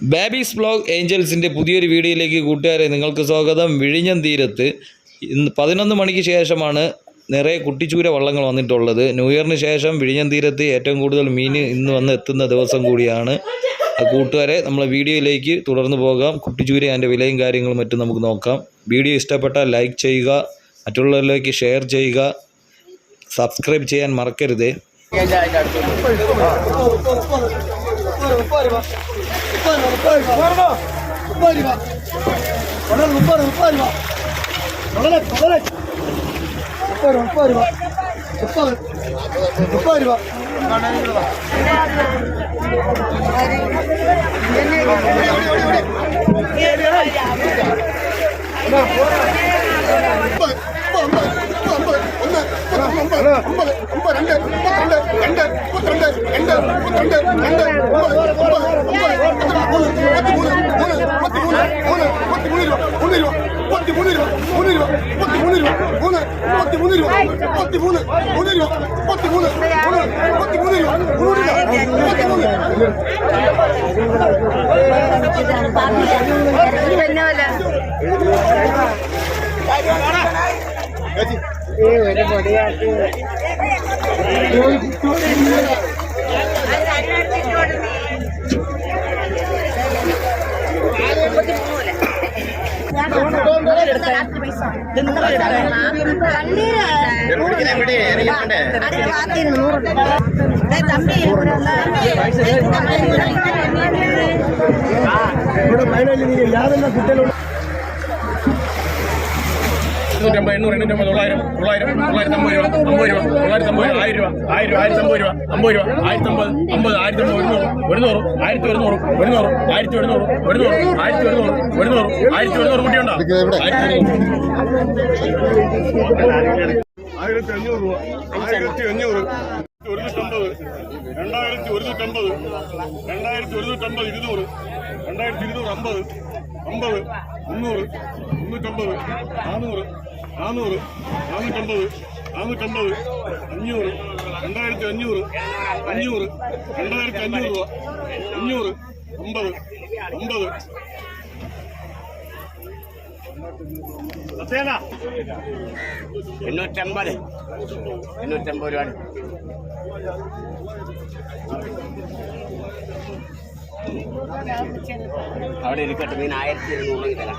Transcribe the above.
Babi's blog ഏഞ്ചൽസിന്റെ പുതിയൊരു വീഡിയോയിലേക്ക് കൂട്ടുകാരെ നിങ്ങൾക്ക് സ്വാഗതം. വിഴിഞ്ഞം തീരത്ത് ഇന്ന് പതിനൊന്ന് മണിക്ക് ശേഷമാണ് നിറയെ കുട്ടിച്ചൂര വള്ളങ്ങൾ വന്നിട്ടുള്ളത്. ന്യൂ ഇയറിന് ശേഷം വിഴിഞ്ഞം തീരത്ത് ഏറ്റവും കൂടുതൽ മീൻ ഇന്ന് വന്ന് എത്തുന്ന ദിവസം കൂടിയാണ്. കൂട്ടുകാരെ നമ്മളെ വീഡിയോയിലേക്ക് തുടർന്ന് പോകാം. കുട്ടിച്ചൂര അതിന്റെ വിലയും കാര്യങ്ങളും മറ്റും നമുക്ക് നോക്കാം. വീഡിയോ ഇഷ്ടപ്പെട്ടാൽ ലൈക്ക് ചെയ്യുക മറ്റുള്ളവരിലേക്ക് ഷെയർ ചെയ്യുക. സബ്സ്ക്രൈബ് ചെയ്യാൻ മറക്കരുത്. முப்பது முப்பது ரூபா முப்பது முப்பது ரூபா முப்பது ரூபா தொடர் முப்பது முப்பது ரூபா தொடர ஒன்பது ஒன்பது ரெண்டு முப்பத்தி ரெண்டு ரெண்டு முப்பத்தி ரெண்டு ரெண்டு முப்பத்தி ரெண்டு ரெண்டு ஒன்பது ஒன்பது ஒன்பது முப்பத்தி மூணு மூணு முப்பத்தி மூணு மூணு முப்பத்தி மூணு ரூபா மூணு ரூபா முப்பத்தி மூணு ரூபா மூணு முப்பத்தி மூணு ரூபா முப்பத்தி மூணு மூணு ரூபா முப்பத்தி மூணு மூணு முப்பத்தி மூணு ரூபா மூணு ரூபா முப்பத்தி மூணு என்ன আছে ওইটা বডি আছে தம்பி എണ്ണൂറ്റമ്പത് എണ്ണൂറ് എണ്ണൂറ്റമ്പത് തൊള്ളായിരം തൊള്ളായിരം തൊള്ളായിരത്തി അമ്പത് രൂപ അമ്പത് രൂപ തൊള്ളായിരത്തി അമ്പത് രൂപ ആയിരം രൂപ ആയിരം രൂപ ആയിരത്തി അമ്പത് രൂപ അമ്പത് രൂപ ആയിരത്തി അമ്പത് അമ്പത് ആയിരത്തി അമ്പത് ഒരുന്നൂറ് ഒരുന്നൂറ് ആയിരത്തി ഒരുന്നൂറ് ഒരുന്നൂറ് ആയിരത്തി ഒരുന്നൂറ് ഒരുന്നൂറ് ആയിരത്തി ഒരുന്നൂറ് ഒരുന്നൂറ് ആയിരത്തി ഒരുന്നൂറ് കുട്ടിയുണ്ടോ ആയിരത്തി അഞ്ഞൂറ് രൂപ ആയിരത്തി അഞ്ഞൂറ് ഒരുന്നൂറ്റമ്പത് രണ്ടായിരത്തി ഒരുന്നൂറ്റമ്പത് രണ്ടായിരത്തി ഒരുന്നൂറ്റമ്പത് ഇരുന്നൂറ് രണ്ടായിരത്തി ഇരുന്നൂറ് അമ്പത് അമ്പത് മുന്നൂറ് മുന്നൂറ്റമ്പത് നാനൂറ് നാനൂറ് നാനൂറ്റമ്പത് നാനൂറ്റമ്പത് അഞ്ഞൂറ് രണ്ടായിരത്തി അഞ്ഞൂറ് അഞ്ഞൂറ് രണ്ടായിരത്തി അഞ്ഞൂറ് രൂപ അഞ്ഞൂറ് അമ്പത്. അമ്പത് എണ്ണൂറ്റമ്പത്. എണ്ണൂറ്റമ്പത് രൂപ. അവിടെ ഇരിക്കട്ടെ മീൻ ആയിരത്തി ഇരുന്നൂറ് തരാം.